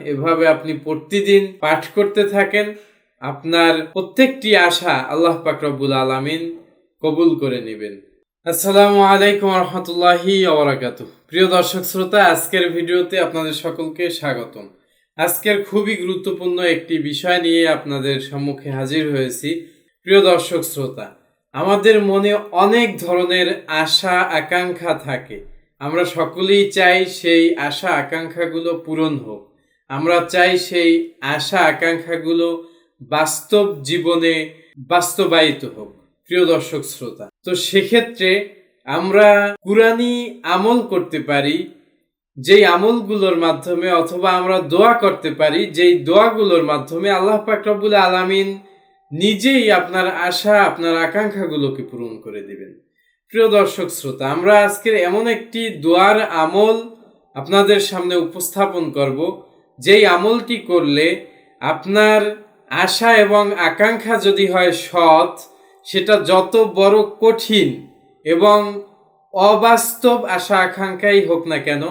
এভাবে আপনি প্রতিদিন পাঠ করতে থাকেন, আপনার প্রত্যেকটি আশা আল্লাহ পাক রব্বুল আলামিন কবুল করে নেবেন। আসসালামু আলাইকুম রহমতুল্লাহি ওবরাকাতু প্রিয় দর্শক শ্রোতা, আজকের ভিডিওতে আপনাদের সকলকে স্বাগতম। আজকের খুবই গুরুত্বপূর্ণ একটি বিষয় নিয়ে আপনাদের সম্মুখে হাজির হয়েছি। প্রিয় দর্শক শ্রোতা, আমাদের মনে অনেক ধরনের আশা আকাঙ্ক্ষা থাকে। আমরা সকলেই চাই সেই আশা আকাঙ্ক্ষাগুলো পূরণ হোক। আমরা চাই সেই আশা আকাঙ্ক্ষাগুলো বাস্তব জীবনে বাস্তবায়িত হোক, প্রিয় দর্শক শ্রোতা। তো সেক্ষেত্রে আমরা কুরানি আমল করতে পারি, যেই আমলগুলোর মাধ্যমে অথবা আমরা দোয়া করতে পারি, যেই দোয়াগুলোর মাধ্যমে আল্লাহ রব্বুল আলামিন নিজেই আপনার আশা, আপনার আকাঙ্ক্ষাগুলোকে পূরণ করে দিবেন। প্রিয় দর্শক শ্রোতা, আমরা আজকের এমন একটি দোয়ার আমল আপনাদের সামনে উপস্থাপন করব। যেই আমলটি করলে আপনার আশা এবং আকাঙ্ক্ষা যদি হয় সৎ, সেটা যত বড় কঠিন এবং অবাস্তব আশা আকাঙ্ক্ষাই হোক না কেন,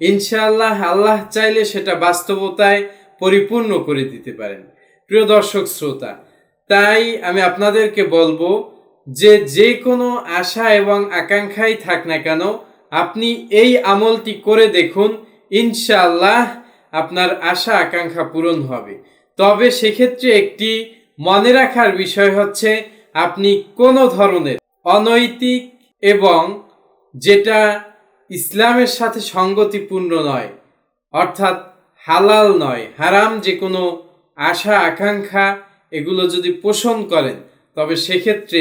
ইনশাআল্লাহ আল্লাহ চাইলে সেটা বাস্তবতায় পরিপূর্ণ করে দিতে পারেন। প্রিয় দর্শক শ্রোতা, তাই আমি আপনাদেরকে বলব যে যে কোনো আশা এবং আকাঙ্ক্ষাই থাক না কেন, আপনি এই আমলটি করে দেখুন, ইনশাআল্লাহ আপনার আশা, আকাঙ্ক্ষা পূরণ হবে। তবে সেক্ষেত্রে একটি মনে রাখার বিষয় হচ্ছে, আপনি কোনো ধরনের অনৈতিক এবং যেটা ইসলামের সাথে সঙ্গতিপূর্ণ নয়, অর্থাৎ হালাল নয়, হারাম যে কোনো আশা, আকাঙ্ক্ষা, এগুলো যদি পোষণ করেন, তবে সেক্ষেত্রে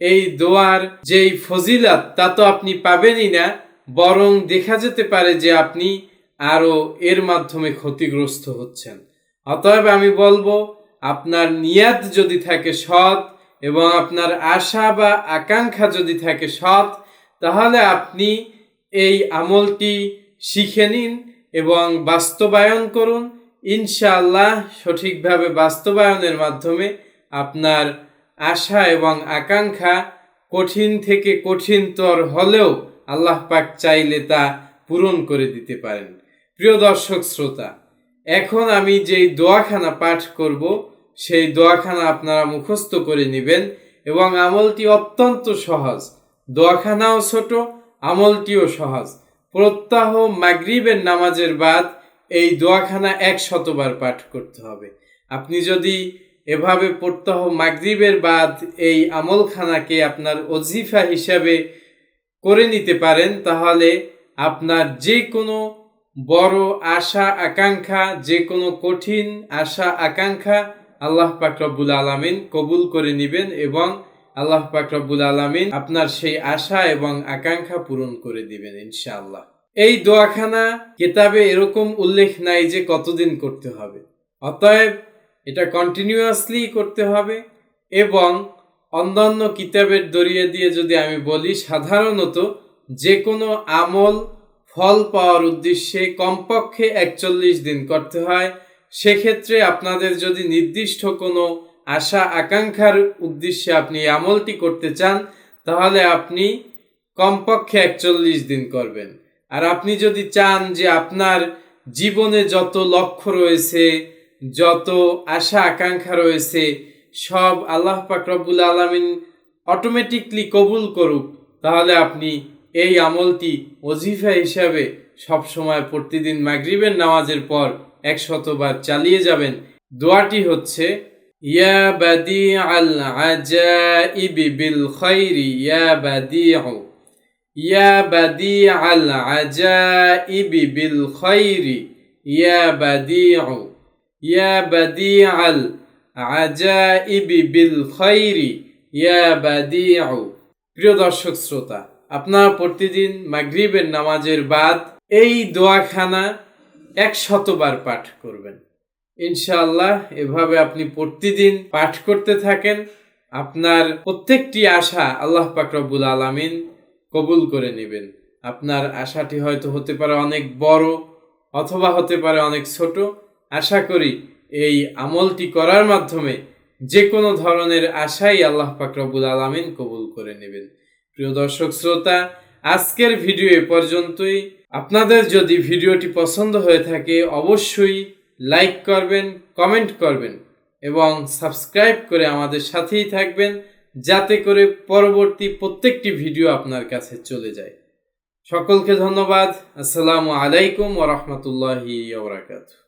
এই দোয়ার যেই ফজিলাত, তা তো আপনি পাবেনই না, বরং দেখা যেতে পারে যে আপনি আরও এর মাধ্যমে ক্ষতিগ্রস্ত হচ্ছেন। অতএব আমি বলব, আপনার নিয়াত যদি থাকে সৎ এবং আপনার আশা বা আকাঙ্ক্ষা যদি থাকে সৎ, তাহলে আপনি এই আমলটি শিখে নিন এবং বাস্তবায়ন করুন। ইনশাআল্লাহ সঠিকভাবে বাস্তবায়নের মাধ্যমে আপনার আশা এবং আকাঙ্ক্ষা কঠিন থেকে কঠিনতর হলেও আল্লাহ পাক চাইলে তা পূরণ করে দিতে পারেন। প্রিয় দর্শক শ্রোতা, এখন আমি যেই দোয়াখানা পাঠ করব, সেই দোয়াখানা আপনারা মুখস্থ করে নেবেন এবং আমলটি অত্যন্ত সহজ। দোয়াখানাও ছোট, আমলটিও সহজ। প্রত্যাহ মাগরিবের নামাজের বাদ এই দোয়াখানা এক শতবার পাঠ করতে হবে। আপনি যদি এভাবে প্রত্যহ মাগরিবের বাদ এই আমলখানাকে আপনার অজিফা হিসাবে করে নিতে পারেন, তাহলে আপনার যে কোনো বড় আশা, আকাঙ্ক্ষা যে কোনো কঠিন আশা, আকাঙ্ক্ষা আল্লাহ পাক রব্বুল আলামিন কবুল করে নেবেন এবং আল্লাহ পাক রব্বুল আলামিন আপনার সেই আশা এবং আকাঙ্ক্ষা পূরণ করে দিবেন ইনশাআল্লাহ। এই দোয়াখানা কিতাবে এরকম উল্লেখ নাই যে কতদিন করতে হবে। অতএব এটা কন্টিনিউয়াসলি করতে হবে এবং অন্যান্য কিতাবের দরিয়ে দিয়ে যদি আমি বলি, সাধারণত যে কোনো আমল ফল পাওয়ার উদ্দেশ্যে কমপক্ষে একচল্লিশ দিন করতে হয়। সেক্ষেত্রে আপনাদের যদি নির্দিষ্ট কোনো আশা, আকাঙ্ক্ষার উদ্দেশ্যে আপনি আমলটি করতে চান, তাহলে আপনি কমপক্ষে একচল্লিশ দিন করবেন। আর আপনি যদি চান যে আপনার জীবনে যত লক্ষ্য রয়েছে, যত আশা, আকাঙ্ক্ষা রয়েছে, সব আল্লাহ পাক রব্বুল আলমিন অটোমেটিকলি কবুল করুক, তাহলে আপনি এই আমলটি ওজিফা হিসাবে সবসময় প্রতিদিন মাগরিবের নামাজের পর এক একশতবার চালিয়ে যাবেন। দোয়াটি হচ্ছে, ইয়া বিল খৈরি ইয়া ইয়া বিল খৈরি ইয়া ইয়া আল বিল খৈরি ইয়া প্রিয় দর্শক, শ্রোতা আপনারা প্রতিদিন মাগরিবের নামাজের বাদ এই দোয়াখানা এক শতবার পাঠ করবেন। ইনশাআল্লাহ এভাবে আপনি প্রতিদিন পাঠ করতে থাকেন। আপনার প্রত্যেকটি আশা আল্লাহ পাক রব্বুল আলামিন কবুল করে নেবেন। আপনার আশাটি হয়তো হতে পারে অনেক বড় অথবা হতে পারে অনেক ছোট। আশা করি এই আমলটি করার মাধ্যমে যে কোনো ধরনের আশাই আল্লাহ পাক রব্বুল আলামিন কবুল করে নেবেন। প্রিয় দর্শক শ্রোতা, আজকের ভিডিও এ পর্যন্তই। আপনাদের যদি ভিডিওটি পছন্দ হয়ে থাকে, অবশ্যই লাইক করবেন, কমেন্ট করবেন এবং সাবস্ক্রাইব করে আমাদের সাথেই থাকবেন, যাতে করে পরবর্তী প্রত্যেকটি ভিডিও আপনার কাছে চলে যায়। সকলকে ধন্যবাদ। আসসালামু আলাইকুম ওরহমতুল্লাহি ওবরাকাতু